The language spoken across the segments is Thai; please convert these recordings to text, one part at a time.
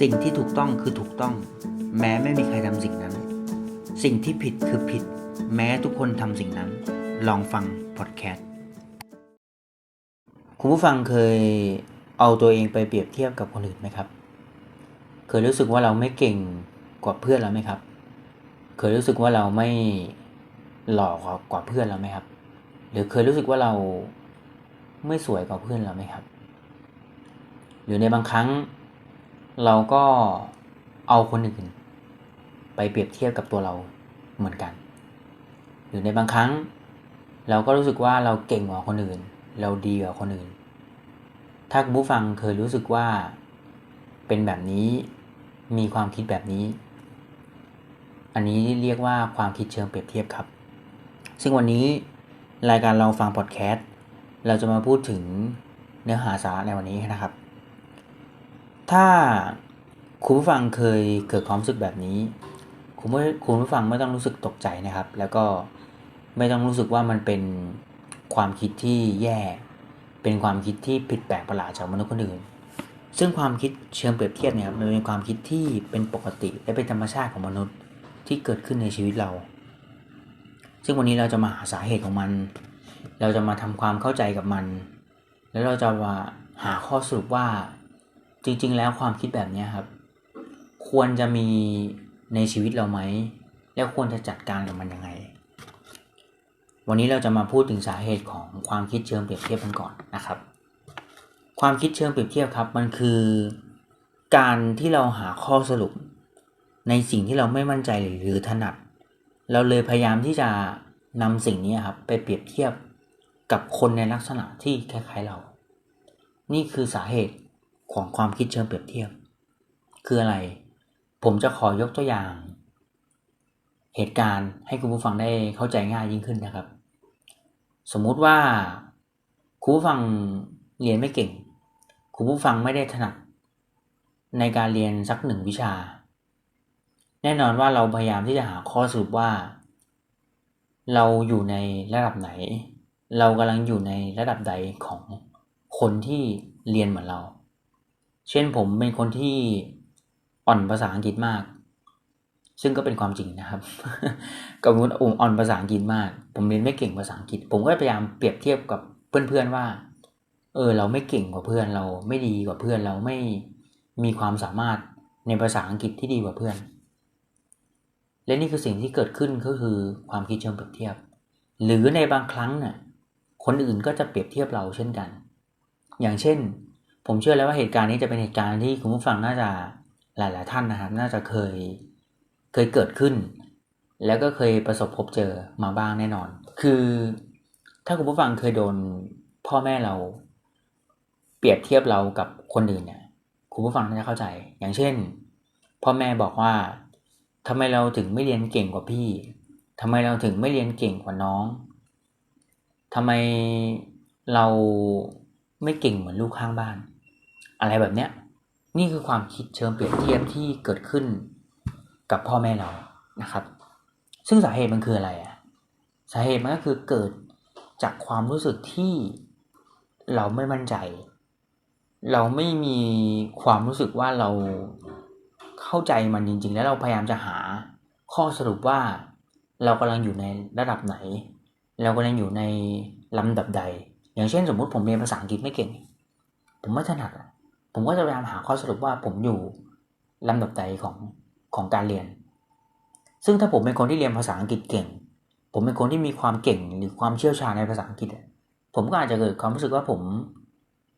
สิ่งที่ถูกต้องคือถูกต้อง แม้ไม่มีใครทำสิ่งนั้น สิ่งที่ผิดคือผิด แม้ทุกคนทำสิ่งนั้น ลองฟังพอดแคสต์คุณผู้ฟังเคยเอาตัวเองไปเปรียบเทียบกับคนอื่นไหมครับ เคยรู้สึกว่าเราไม่เก่งกว่าเพื่อนเราไหมครับ เคยรู้สึกว่าเราไม่หล่อกว่าเพื่อนเราไหมครับ หรือเคยรู้สึกว่าเราไม่สวยกว่าเพื่อนเราไหมครับ หรือในบางครั้ง เราก็เอาคนอื่น ไปเปรียบเทียบกับตัวเราเหมือนกัน หรือในบางครั้ง เราก็รู้สึกว่าเราเก่งกว่าคนอื่น เราดีกว่าคนอื่น ถ้าคุณผู้ฟังเคยรู้สึกว่าเป็นแบบนี้มีความคิดแบบนี้ อันนี้เรียกว่าความคิดเชิงเปรียบเทียบครับ ซึ่งวันนี้รายการลองฟังพอดแคสต์เราจะมาพูดถึงเนื้อหาสาระในวันนี้นะครับ ถ้าคุณผู้ฟังเคยเกิดความรู้สึกแบบนี้ คุณผู้คุณผู้ฟังไม่ต้องรู้สึกตกใจนะครับ แล้วก็ไม่ต้องรู้สึกว่ามันเป็นความคิดที่แย่ เป็นความคิดที่ผิดแปลกประหลาดจากมนุษย์คนอื่น ซึ่งความคิดเชิงเปรียบเทียบเนี่ยครับมันเป็นความคิดที่เป็นปกติและเป็นธรรมชาติของมนุษย์ที่เกิดขึ้นในชีวิตเรา ซึ่งวันนี้เราจะมาหาสาเหตุของมัน เราจะมาทำความเข้าใจกับมัน แล้วเราจะมาหาข้อสรุปว่า จริง ๆ แล้วความคิดแบบนี้ครับ ควรจะมีในชีวิตเราไหม แล้วควรจะจัดการกับมันยังไง วันนี้เราจะมาพูดถึงสาเหตุของความคิดเชิงเปรียบเทียบกันก่อนนะครับ ความคิดเชิงเปรียบเทียบครับ มันคือการที่เราหาข้อสรุป ในสิ่งที่เราไม่มั่นใจหรือถนัด เราเลยพยายามที่จะนำสิ่งนี้ครับ ไปเปรียบเทียบกับคนในลักษณะที่คล้ายๆเรา นี่คือสาเหตุ ของความคิดเชิงเปรียบเทียบ คืออะไร ผมจะขอยกตัวอย่าง เหตุการณ์ให้คุณผู้ฟังได้เข้าใจง่ายยิ่งขึ้นนะครับ สมมุติว่าคุณผู้ฟังเรียนไม่เก่ง คุณผู้ฟังไม่ได้ถนัดในการเรียนสักหนึ่งวิชา แน่นอนว่าเราพยายามที่จะหาข้อสรุปว่า เราอยู่ในระดับไหน เรากำลังอยู่ในระดับใดของคนที่เรียนเหมือนเรา เช่นผมเป็นคนที่อ่อนภาษาอังกฤษมาก ซึ่งก็เป็นความจริงนะครับกับมุผมอ่อนภาษาอังกฤษมาก ผมเรียนไม่เก่งภาษาอังกฤษ ผมก็พยายามเปรียบเทียบกับเพื่อนๆว่า เออ เราไม่เก่งกว่าเพื่อน เราไม่ดีกว่าเพื่อน เราไม่มีความสามารถในภาษาอังกฤษที่ดีกว่าเพื่อน และนี่คือสิ่งที่เกิดขึ้นก็คือความคิดเชิงเปรียบเทียบ หรือในบางครั้งเนี่ยคนอื่นก็จะเปรียบเทียบเราเช่นกัน อย่างเช่น ผมเชื่อแล้วว่าเหตุการณ์นี้จะเป็นเหตุการณ์ที่คุณผู้ฟังน่าจะหลาย ๆ ท่านนะครับ น่าจะเคยเคยเกิดขึ้น แล้วก็เคยประสบพบเจอมาบ้างแน่นอน คือถ้าคุณผู้ฟังเคยโดนพ่อแม่เรา เปรียบเทียบเรากับคนอื่นเนี่ยคุณผู้ฟังน่าจะเข้าใจ อย่างเช่น พ่อแม่บอกว่าทำไมเราถึงไม่เรียนเก่งกว่าพี่ทำไมเราถึงไม่เรียนเก่งกว่าน้องทำไมเราไม่เก่งเหมือนลูกข้างบ้าน อะไรแบบเนี้ยนี่คือความคิดเชิงเปรียบเทียบที่เกิดขึ้นกับพ่อแม่เรานะครับ ซึ่งสาเหตุมันคืออะไรอะสาเหตุมันก็คือเกิดจากความรู้สึกที่เราไม่มั่นใจ เราไม่มีความรู้สึกว่าเราเข้าใจมันจริง ๆ แล้วเราพยายามจะหาข้อสรุปว่าเรากำลังอยู่ในระดับไหน เรากำลังอยู่ในลำดับใด อย่างเช่นสมมุติผมเรียนภาษาอังกฤษไม่เก่ง ผมไม่ถนัดอะ ผมก็จะพยายามหาข้อสรุปว่าผมอยู่ลำดับใดของของการเรียน ซึ่งถ้าผมเป็นคนที่เรียนภาษาอังกฤษเก่ง ผมเป็นคนที่มีความเก่งหรือความเชี่ยวชาญในภาษาอังกฤษ ผมก็อาจจะเกิดความรู้สึกว่าผม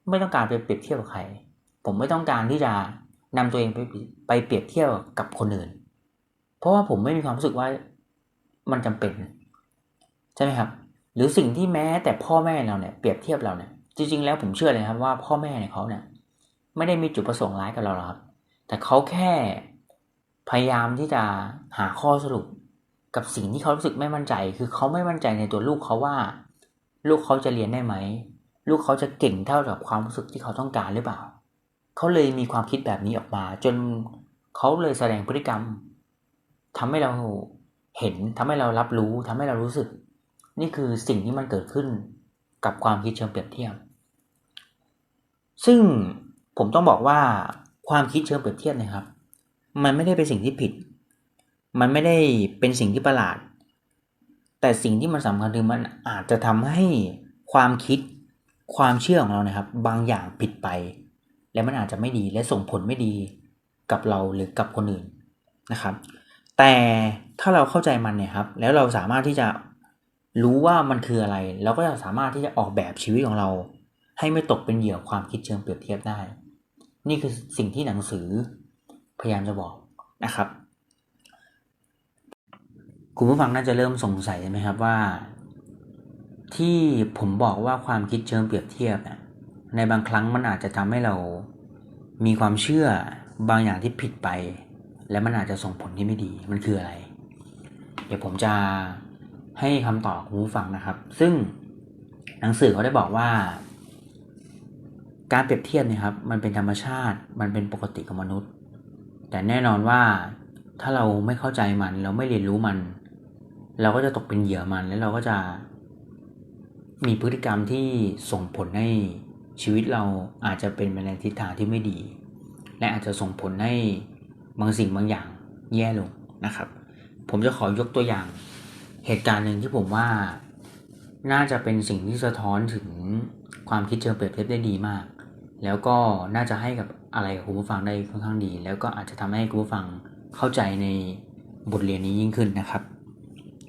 ไม่ต้องการไปเปรียบเทียบกับใคร ผมไม่ต้องการที่จะนำตัวเองไปไปเปรียบเทียบกับคนอื่น เพราะว่าผมไม่มีความรู้สึกว่ามันจำเป็นใช่ไหมครับ หรือสิ่งที่แม้แต่พ่อแม่เราเนี่ยเปรียบเทียบเราเนี่ย จริง ๆ แล้วผมเชื่อเลยครับว่าพ่อแม่เนี่ยเขาเนี่ย ไม่ได้มีจุดประสงค์ร้ายกับเราหรอกครับ แต่เขาแค่พยายามที่จะหาข้อสรุป กับสิ่งที่เขารู้สึกไม่มั่นใจ คือเขาไม่มั่นใจในตัวลูกเขาว่า ลูกเขาจะเรียนได้ไหม ลูกเขาจะเก่งเท่ากับความรู้สึกที่เขาต้องการหรือเปล่า เขาเลยมีความคิดแบบนี้ออกมา จนเขาเลยแสดงพฤติกรรมทำให้เราเห็นทำให้เรารับรู้ทำให้เรารู้สึก นี่คือสิ่งที่มันเกิดขึ้นกับความคิดเชิงเปรียบเทียบ ซึ่ง ผมต้องบอกว่าความคิดเชิงเปรียบเทียบนะครับ มันไม่ได้เป็นสิ่งที่ผิด มันไม่ได้เป็นสิ่งที่ประหลาด แต่สิ่งที่มันสำคัญคือมันอาจจะทำให้ความคิดความเชื่อของเรานะครับ บางอย่างผิดไป และมันอาจจะไม่ดีและส่งผลไม่ดีกับเราหรือกับคนอื่นนะครับ แต่ถ้าเราเข้าใจมันเนี่ยครับ แล้วเราสามารถที่จะรู้ว่ามันคืออะไร เราก็จะสามารถที่จะออกแบบชีวิตของเรา ให้ไม่ตกเป็นเหยื่อความคิดเชิงเปรียบเทียบได้ นี่คือสิ่งที่หนังสือพยายามจะบอกนะครับ คุณผู้ฟังน่าจะเริ่มสงสัยไหมครับว่า ที่ผมบอกว่าความคิดเชิงเปรียบเทียบเนี่ยในบางครั้งมันอาจจะทำให้เรามีความเชื่อบางอย่างที่ผิดไป และมันอาจจะส่งผลที่ไม่ดีมันคืออะไร เดี๋ยวผมจะให้คำตอบคุณผู้ฟังนะครับ ซึ่งหนังสือเขาได้บอกว่า การเปรียบเทียบเนะครับมันเป็นธรรมชาติมันเป็นปกติของมนุษย์ แต่แน่นอนว่าถ้าเราไม่เข้าใจมัน เราไม่เรียนรู้มัน เราก็จะตกเป็นเหยื่อมันแล้วเราก็จะมีพฤติกรรมที่ส่งผลให้ชีวิตเราอาจจะเป็นไปในทิศทางที่ไม่ดี และอาจจะส่งผลให้บางสิ่งบางอย่างแย่ลงนะครับ ผมจะขอยกตัวอย่างเหตุการณ์หนึ่งที่ผมว่า น่าจะเป็นสิ่งที่สะท้อนถึงความคิดเชิงเปรียบเทียบได้ดีมาก แล้วก็น่าจะให้กับอะไรกับคุณผู้ฟังได้ค่อนข้างดี แล้วก็อาจจะทำให้คุณผู้ฟังเข้าใจในบทเรียนนี้ยิ่งขึ้นนะครับ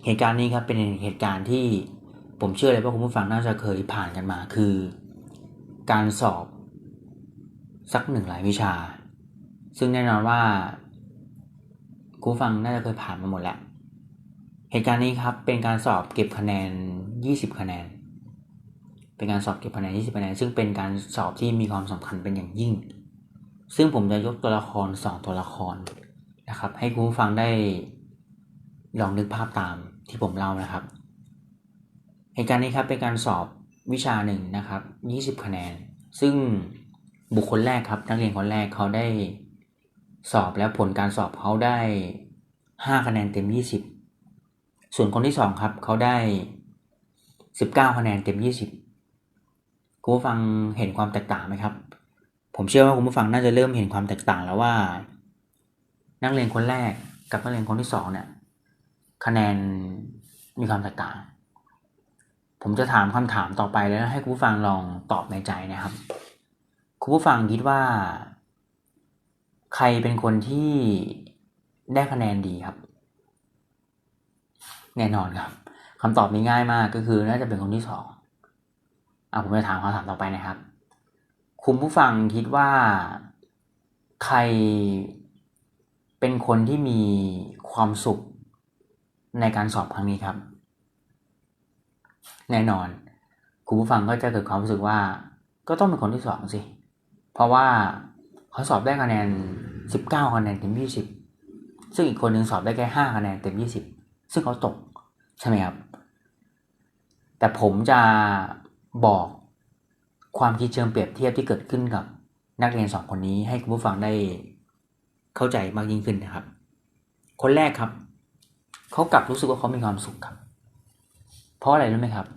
เหตุการณ์นี้ครับเป็นเหตุการณ์ที่ผมเชื่อเลยว่าคุณผู้ฟังน่าจะเคยผ่านกันมา คือ การสอบสักหนึ่งหลายวิชา ซึ่งแน่นอนว่าคุณผู้ฟังน่าจะเคยผ่านมาหมดแล้ว เหตุการณ์นี้ครับเป็นการสอบเก็บคะแนน 20 คะแนน เป็นการสอบเก็บคะแนน20คะแนนซึ่งเป็นการสอบที่มีความสำคัญเป็นอย่างยิ่ง ซึ่งผมจะยกตัวละคร 2 ตัวละครนะครับ ให้คุณผู้ฟังได้ลองนึกภาพตามที่ผมเล่านะครับ เหตุการณ์นี้ครับเป็นการสอบวิชาหนึ่งนะครับ 20 คะแนน ซึ่งบุคคลแรกครับ นักเรียนคนแรกเขาได้สอบแล้วผลการสอบเขาได้ 5 คะแนนเต็ม 20 ส่วนคนที่สองครับเขาได้สิบเก้าคะแนนเต็มยี่สิบ คุณผู้ฟังเห็นความแตกต่างไหมครับ ผมเชื่อว่าคุณผู้ฟังน่าจะเริ่มเห็นความแตกต่างแล้วว่า นักเรียนคนแรกกับนักเรียนคนที่สองเนี่ยคะแนนมีความแตกต่าง ผมจะถามคำถามต่อไปแล้วให้คุณผู้ฟังลองตอบในใจนะครับ คุณผู้ฟังคิดว่า ใครเป็นคนที่ได้คะแนนดีครับ แน่นอนครับคำตอบนี้ง่ายมากก็คือน่าจะเป็นคนที่สอง อะผมจะถามคำถามต่อไปนะครับ คุณผู้ฟังคิดว่าใครเป็นคนที่มีความสุขในการสอบครั้งนี้ครับ แน่นอน คุณผู้ฟังก็จะเกิดความรู้สึกว่า ก็ต้องเป็นคนที่สองสิ เพราะว่าเขาสอบได้คะแนนสิบเก้าคะแนนเต็มยี่สิบซึ่งอีกคนหนึ่งสอบได้แค่ห้าคะแนนเต็มยี่สิบซึ่งเขาตกใช่ไหมครับ แต่ผมจะ บอกความคิดเชิงเปรียบเทียบที่เกิดขึ้นกับนักเรียนสองคนนี้ให้คุณผู้ฟังได้เข้าใจมากยิ่งขึ้นนะครับ คนแรกครับ เขากลับรู้สึกว่าเขามีความสุขครับ เพราะอะไรรู้ไหมครับ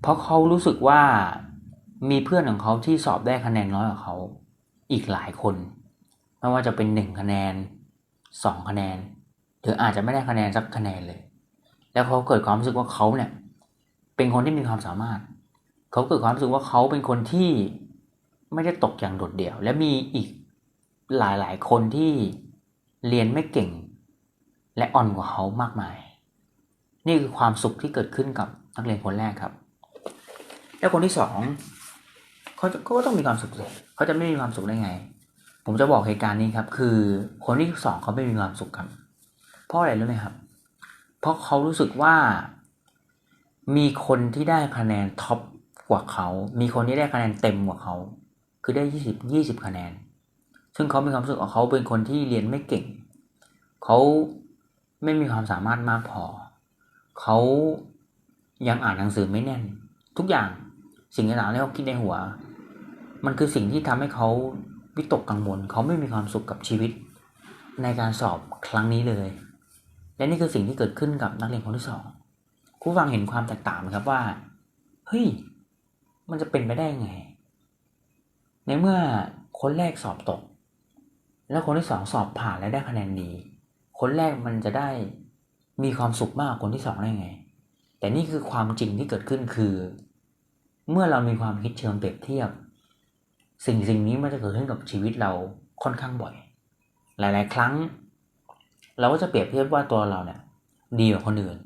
เพราะเขารู้สึกว่ามีเพื่อนของเขาที่สอบได้คะแนนน้อยกว่าเขาอีกหลายคน ไม่ว่าจะเป็นหนึ่งคะแนนสองคะแนน หรืออาจจะไม่ได้คะแนนสักคะแนนเลย แล้วเขาเกิดความรู้สึกว่าเขาเนี่ย เป็นคนที่มีความสามารถ เขาเกิดความรู้สึกว่าเขาเป็นคนที่ไม่ได้ตกอย่างโดดเดี่ยว และมีอีกหลายๆคนที่เรียนไม่เก่ง และอ่อนกว่าเขามากมาย นี่คือความสุขที่เกิดขึ้นกับนักเรียนคนแรกครับ แล้วคนที่สองเขาก็ต้องมีความสุขเลยเขาจะไม่มีความสุขได้ไง ผมจะบอกเหตุการณ์นี้ครับ คือคนที่สองเขาไม่มีความสุขครับเพราะอะไรรู้ไหมครับ เพราะเขารู้สึกว่ามีคนที่ได้คะแนนท็อป กว่าเขา มีคนที่ได้คะแนนเต็มกว่าเขา คือได้ยี่สิบยี่สิบคะแนน ซึ่งเขามีความรู้สึกว่าเขาเป็นคนที่เรียนไม่เก่ง เขาไม่มีความสามารถมากพอ เขายังอ่านหนังสือไม่แน่น ทุกอย่างสิ่งต่างๆที่เขาคิดในหัว มันคือสิ่งที่ทำให้เขาวิตกกังวล เขาไม่มีความสุขกับชีวิต ในการสอบครั้งนี้เลย และนี่คือสิ่งที่เกิดขึ้นกับนักเรียนคนที่สองคู้ฟังเห็นความแตกต่างไหมครับว่า เฮ้ย มันจะเป็นไปได้ไง ในเมื่อคนแรกสอบตก แล้วคนที่สองสอบผ่านและได้คะแนนดี คนแรกมันจะได้มีความสุขมากคนที่สองได้ไง แต่นี่คือความจริงที่เกิดขึ้นคือ เมื่อเรามีความคิดเชิงเปรียบเทียบ สิ่งสิ่งนี้มันจะเกิดขึ้นกับชีวิตเราค่อนข้างบ่อย หลาย ๆ ครั้ง เราก็จะเปรียบเทียบว่าตัวเราเนี่ยดีกว่าคนอื่น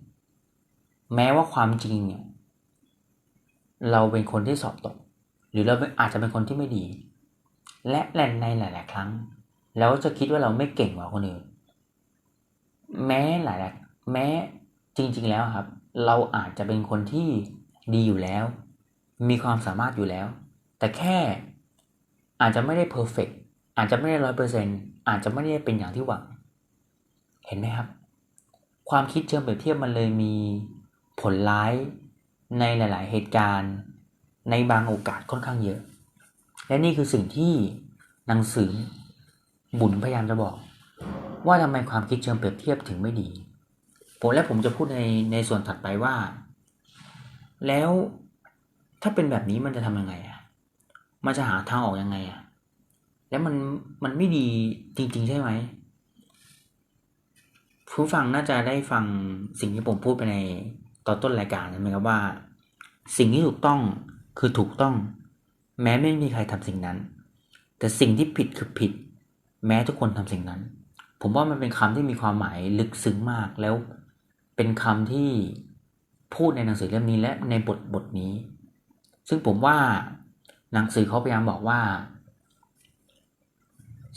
แม้ว่าความจริงเนี่ย เราเป็นคนที่สอบตก หรือเราอาจจะเป็นคนที่ไม่ดี และในหลาย ๆ ครั้งเราจะคิดว่าเราไม่เก่งกว่าคนอื่น แม้หลายๆแม้จริง ๆ แล้วครับ เราอาจจะเป็นคนที่ดีอยู่แล้ว มีความสามารถอยู่แล้ว แต่แค่อาจจะไม่ได้เพอร์เฟกอาจจะไม่ได้ร้อยเปอร์เซ็นอาจจะไม่ได้เป็นอย่างที่หวัง เห็นไหมครับ ความคิดเชิงเปรียบเทียบมันเลยมีผลร้าย ในหลาย ๆ เหตุการณ์ ในบางโอกาสค่อนข้างเยอะ และนี่คือสิ่งที่หนังสือบุญพยายามจะบอก ว่าทำไมความคิดเชิงเปรียบเทียบถึงไม่ดี ผมและผมจะพูดในในส่วนถัดไปว่า แล้วถ้าเป็นแบบนี้มันจะทำยังไงอะมันจะหาทางออกยังไงอะแล้วมันมันไม่ดีจริง ๆ ใช่ไหมผู้ฟังน่าจะได้ฟังสิ่งที่ผมพูดไปใน ตอนต้นรายการใช่ไหมครับว่า สิ่งที่ถูกต้องคือถูกต้อง แม้ไม่มีใครทำสิ่งนั้น แต่สิ่งที่ผิดคือผิด แม้ทุกคนทำสิ่งนั้น ผมว่ามันเป็นคำที่มีความหมายลึกซึ้งมากแล้วเป็นคำที่พูดในหนังสือเล่มนี้และในบทบทนี้ ซึ่งผมว่าหนังสือเขาพยายามบอกว่า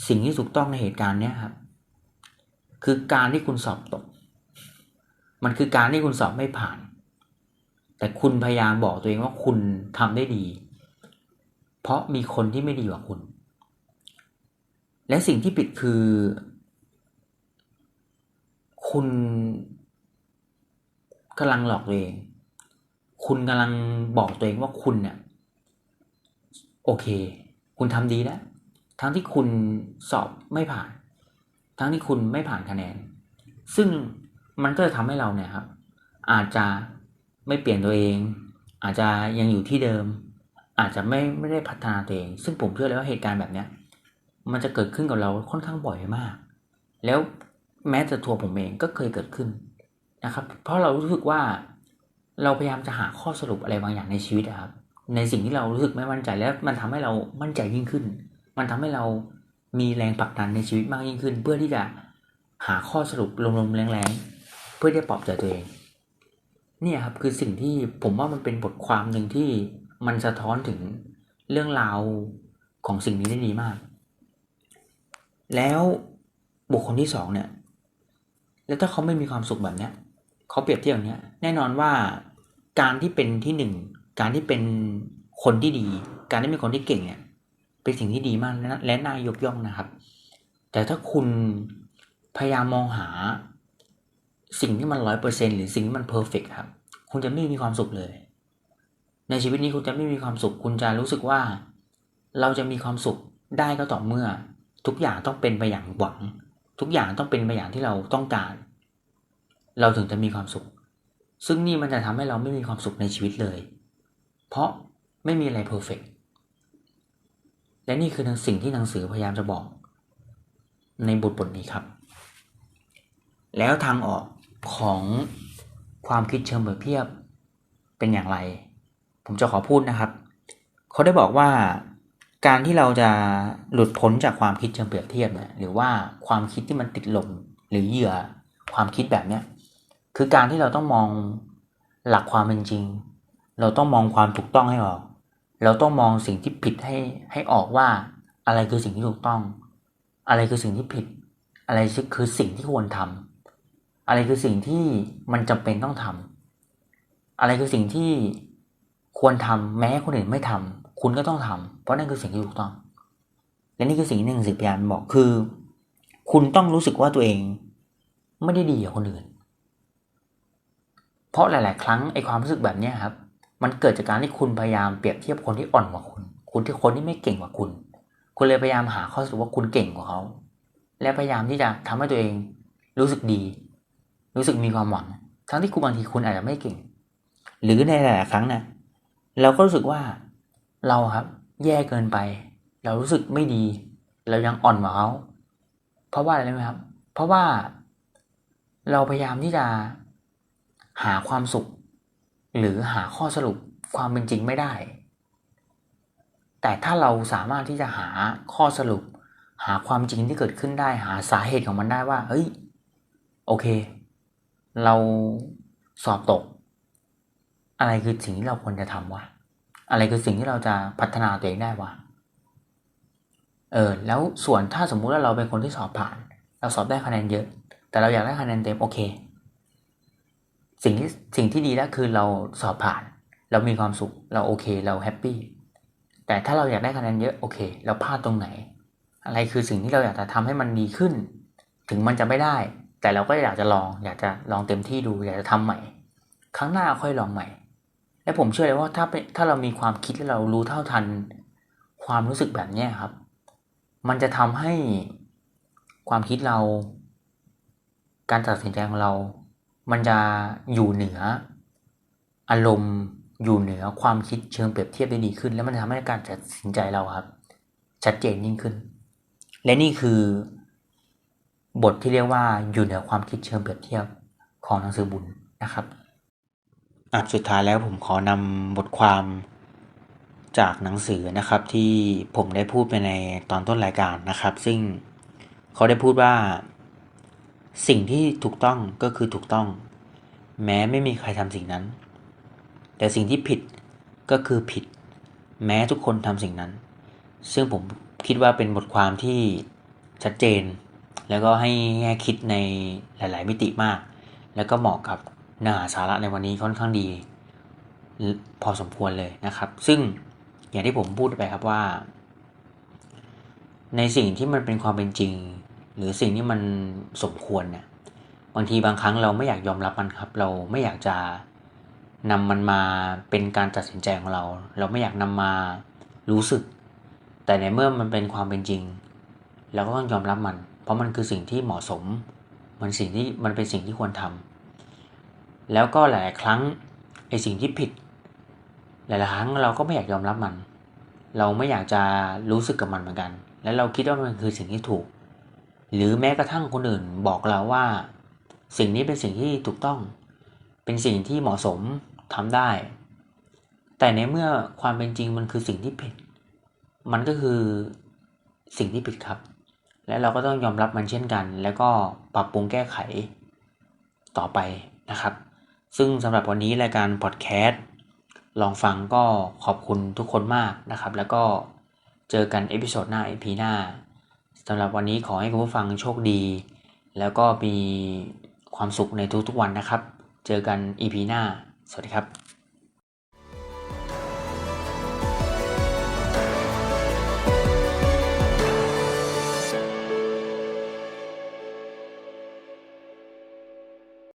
สิ่งที่ถูกต้องในเหตุการณ์เนี้ยครับ คือการที่คุณสอบตก มันคือการที่คุณสอบไม่ผ่าน แต่คุณพยายามบอกตัวเองว่าคุณทำได้ดี เพราะมีคนที่ไม่ดีกว่าคุณ และสิ่งที่ผิดคือ คุณกำลังหลอกตัวเอง คุณกำลังบอกตัวเองว่าคุณเนี่ยโอเค คุณทำดีแล้ว ทั้งที่คุณสอบไม่ผ่าน ทั้งที่คุณไม่ผ่านคะแนน ซึ่ง มันก็จะทำให้เราเนี่ยครับ อาจจะไม่เปลี่ยนตัวเอง อาจจะยังอยู่ที่เดิม อาจจะไม่ไม่ได้พัฒนาตัวเอง ซึ่งผมเชื่อเลยว่าเหตุการณ์แบบเนี้ยมันจะเกิดขึ้นกับเราค่อนข้างบ่อยมาก แล้วแม้แต่ตัวผมเองก็เคยเกิดขึ้นนะครับ เพราะเรารู้สึกว่าเราพยายามจะหาข้อสรุปอะไรบางอย่างในชีวิตครับ ในสิ่งที่เรารู้สึกไม่มั่นใจแล้วมันทำให้เรามั่นใจยิ่งขึ้น มันทำให้เรามีแรงผลักดันในชีวิตมากยิ่งขึ้น เพื่อที่จะหาข้อสรุปลมๆแรงๆ พื่อที่จะปลอบใจตัวเอง เนี่ยครับคือสิ่งที่ผมว่ามันเป็นบทความหนึ่งที่มันสะท้อนถึงเรื่องราวของสิ่งนี้ได้ดีมาก แล้วบุคคลที่สองเนี่ย แล้วถ้าเขาไม่มีความสุขแบบเนี้ยเขาเปรียบเทียบอย่างเนี้ย แน่นอนว่าการที่เป็นที่หนึ่ง การที่เป็นคนที่ดี การที่เป็นคนที่เก่งเนี่ย เป็นสิ่งที่ดีมากและน่ายกย่องนะครับ แต่ถ้าคุณพยายามมองหา สิ่งที่มันร้อยเปอร์เซ็นหรือสิ่งที่มันเพอร์เฟกครับ คุณจะไม่มีความสุขเลย ในชีวิตนี้คุณจะไม่มีความสุข คุณจะรู้สึกว่า เราจะมีความสุขได้ก็ต่อเมื่อ ทุกอย่างต้องเป็นไปอย่างหวัง ทุกอย่างต้องเป็นไปอย่างที่เราต้องการ เราถึงจะมีความสุข ซึ่งนี่มันจะทำให้เราไม่มีความสุขในชีวิตเลย เพราะไม่มีอะไรเพอร์เฟกและนี่คือสิ่งที่หนังสือพยายามจะบอก ในบทบทนี้ครับ แล้วทางออก ของความคิดเชิงเปรียบเทียบเป็นอย่างไร ผมจะขอพูดนะครับ เขาได้บอกว่าการที่เราจะหลุดพ้นจากความคิดเชิงเปรียบเทียบเนี่ยหรือว่าความคิดที่มันติดลมหรือเหยื่อความคิดแบบเนี้ยคือการที่เราต้องมองหลักความเป็นจริง เราต้องมองความถูกต้องให้ออก เราต้องมองสิ่งที่ผิดให้ให้ออกว่าอะไรคือสิ่งที่ถูกต้อง อะไรคือสิ่งที่ผิด อะไรคือสิ่งที่ควรทำ อะไรคือสิ่งที่มันจำเป็นต้องทำอะไรคือสิ่งที่ควรทำแม้คนอื่นไม่ทำคุณก็ต้องทำเพราะนั่นคือสิ่งที่ถูกต้อง และนี่คือสิ่งที่หนังสือพยายามบอกคือ คุณต้องรู้สึกว่าตัวเองไม่ได้ดีกว่าคนอื่น เพราะหลาย ๆ ครั้งไอ้ความรู้สึกแบบนี้ครับ มันเกิดจากการที่คุณพยายามเปรียบเทียบคนที่อ่อนกว่าคุณ คุณที่คนที่ไม่เก่งกว่าคุณ คุณเลยพยายามหาข้อสรุปว่าคุณเก่งกว่าเขา และพยายามที่จะทำให้ตัวเองรู้สึกดี รู้สึกมีความหวัง ทั้งที่คุณบางทีคุณอาจจะไม่เก่ง หรือในหลายๆครั้งนะเราก็รู้สึกว่าเราครับ แย่เกินไป เรารู้สึกไม่ดี เรายังอ่อนกว่าเขาเพราะว่าอะไรไหมครับ เพราะว่าเราพยายามที่จะหาความสุข หรือหาข้อสรุปความเป็นจริงไม่ได้ แต่ถ้าเราสามารถที่จะหาข้อสรุป หาความจริงที่เกิดขึ้นได้ หาสาเหตุของมันได้ว่า เฮ้ย โอเค เราสอบตก อะไรคือสิ่งที่เราควรจะทำวะอะไรคือสิ่งที่เราจะพัฒนาตัวเองได้วะเออแล้วส่วนถ้าสมมุติว่าเราเป็นคนที่สอบผ่าน เราสอบได้คะแนนเยอะ แต่เราอยากได้คะแนนเต็มโอเค สิ่งที่สิ่งที่ดีแล้วคือเราสอบผ่าน เรามีความสุขเราโอเค เราแฮปปี้แต่ถ้าเราอยากได้คะแนนเยอะโอเค เราพลาดตรงไหน อะไรคือสิ่งที่เราอยากจะทำให้มันดีขึ้น ถึงมันจะไม่ได้ แต่เราก็อยากจะลอง อยากจะลองเต็มที่ดู อยากจะทำใหม่ ครั้งหน้าค่อยลองใหม่ และผมเชื่อเลยว่าถ้าเป็นถ้าเรามีความคิดและเรารู้เท่าทัน ความรู้สึกแบบนี้ครับ มันจะทำให้ความคิดเรา การตัดสินใจของเรา มันจะอยู่เหนือ อารมณ์อยู่เหนือความคิดเชิงเปรียบเทียบได้ดีขึ้น แล้วมันจะทำให้การตัดสินใจเราครับ ชัดเจนยิ่งขึ้น และนี่คือ บทที่เรียกว่าอยู่เหนือความคิดเชิงเปรียบเทียบของหนังสือบุญนะครับอะสุดท้ายแล้วผมขอนำบทความจากหนังสือนะครับที่ผมได้พูดไปในตอนต้นรายการนะครับ ซึ่งเขาได้พูดว่า สิ่งที่ถูกต้องก็คือถูกต้อง แม้ไม่มีใครทำสิ่งนั้น แต่สิ่งที่ผิดก็คือผิด แม้ทุกคนทำสิ่งนั้น ซึ่งผมคิดว่าเป็นบทความที่ชัดเจน แล้วก็ให้แง่คิดในหลาย ๆ มิติมาก แล้วก็เหมาะกับเนื้อหาสาระในวันนี้ค่อนข้างดี พอสมควรเลยนะครับ ซึ่งอย่างที่ผมพูดไปครับว่า ในสิ่งที่มันเป็นความเป็นจริง หรือสิ่งที่มันสมควรเนี่ยบางทีบางครั้งเราไม่อยากยอมรับมันครับ เราไม่อยากจะนำมันมาเป็นการตัดสินใจของเรา เราไม่อยากนำมารู้สึก แต่ในเมื่อมันเป็นความเป็นจริง เราก็ต้องยอมรับมัน เพราะมันคือสิ่งที่เหมาะสม มันสิ่งที่มันเป็นสิ่งที่ควรทำแล้วก็หลายครั้งไอสิ่งที่ผิด หลายๆครั้งเราก็ไม่อยากยอมรับมัน เราไม่อยากจะรู้สึกกับมันเหมือนกัน และเราคิดว่ามันคือสิ่งที่ถูก หรือแม้กระทั่งคนอื่นบอกเราว่า สิ่งนี้เป็นสิ่งที่ถูกต้อง เป็นสิ่งที่เหมาะสมทำได้ แต่ในเมื่อความเป็นจริงมันคือสิ่งที่ผิด มันก็คือสิ่งที่ผิดครับ และเราก็ต้องยอมรับมันเช่นกัน แล้วก็ปรับปรุงแก้ไขต่อไปนะครับ ซึ่งสำหรับวันนี้รายการพอดแคสต์ลองฟังก็ขอบคุณทุกคนมากนะครับ แล้วก็เจอกันเอพิโซดหน้า EP หน้าสำหรับวันนี้ขอให้คุณผู้ฟังโชคดี แล้วก็มีความสุขในทุกๆวันนะครับ เจอกัน EP หน้า สวัสดีครับ